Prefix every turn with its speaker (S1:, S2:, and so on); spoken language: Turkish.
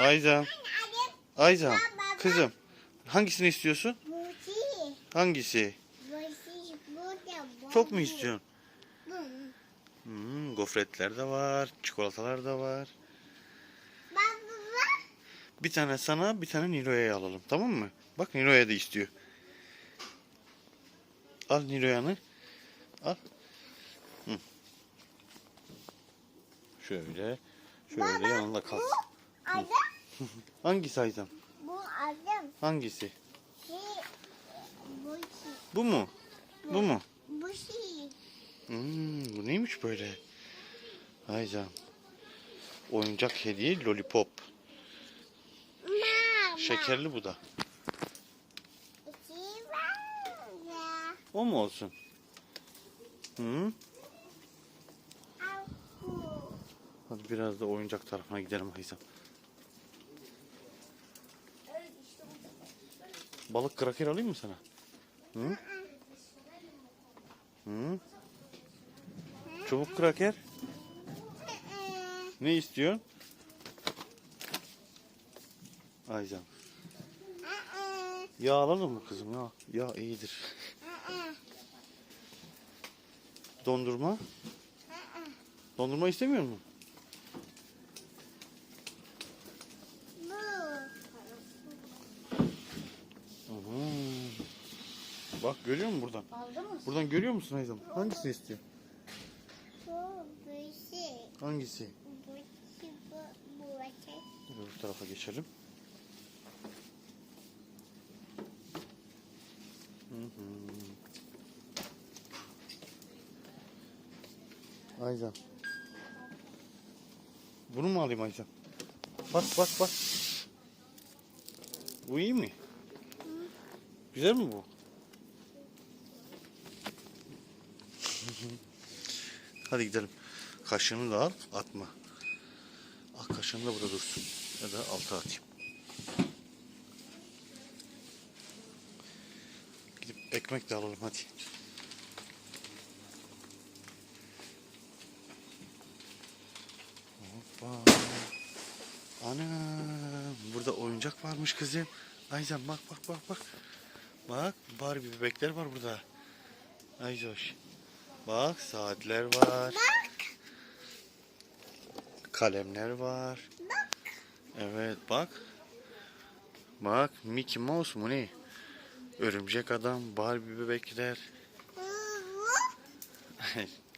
S1: Ayzam. Ayzam.
S2: Baba.
S1: Kızım. Hangisini istiyorsun? Hangisi? Çok mu istiyorsun? Hmm, gofretler de var. Çikolatalar da var.
S2: Baba.
S1: Bir tane sana bir tane Nilo'ya alalım. Tamam mı? Bak Nilo'ya da istiyor. Al Nilo'yanı. Al. Hı. Şöyle. Şöyle yanında kalsın.
S2: Adam.
S1: Hangisi Ayzam?
S2: Bu adam.
S1: Hangisi?
S2: Şey. Bu şey.
S1: Bu mu? Bu mu?
S2: Bu şey.
S1: Hmm, bu neymiş böyle? Ayzam. Oyuncak hediye lollipop.
S2: Mama.
S1: Şekerli bu da.
S2: Şey.
S1: O mu olsun? Hı?
S2: Bu.
S1: Hadi biraz da oyuncak tarafına gidelim Ayzam. Balık kraker alayım mı sana? Hı? Hı? Çubuk kraker. Ne istiyorsun? Ayzam. Yağ alalım mı kızım ya? Yağ iyidir. Dondurma. Dondurma istemiyor musun?
S2: Bu.
S1: Hmm. Bak görüyor musun buradan?
S2: Aldı mı?
S1: Buradan görüyor musun Ayzam? Hangisini istiyor?
S2: Şey.
S1: Hangisi?
S2: Bu şey bu. Bu şey.
S1: Öbür tarafa geçelim. Hı hı. Ayzam. Bunu mu alayım Ayzam? Bak bak bak. Bu iyi mi? Güzel mi bu? Hadi gidelim. Kaşığını da al, atma. Al kaşığını da burada dursun. Ya da alta atayım. Gidip ekmek de alalım hadi. Hoppa. Ana, burada oyuncak varmış kızım. Ayzen bak bak bak bak. Bak Barbie bebekler var burada. Ayzoş. Bak saatler var.
S2: Bak.
S1: Kalemler var.
S2: Bak.
S1: Evet bak. Bak Mickey Mouse mu ne? Örümcek adam, Barbie bebekler.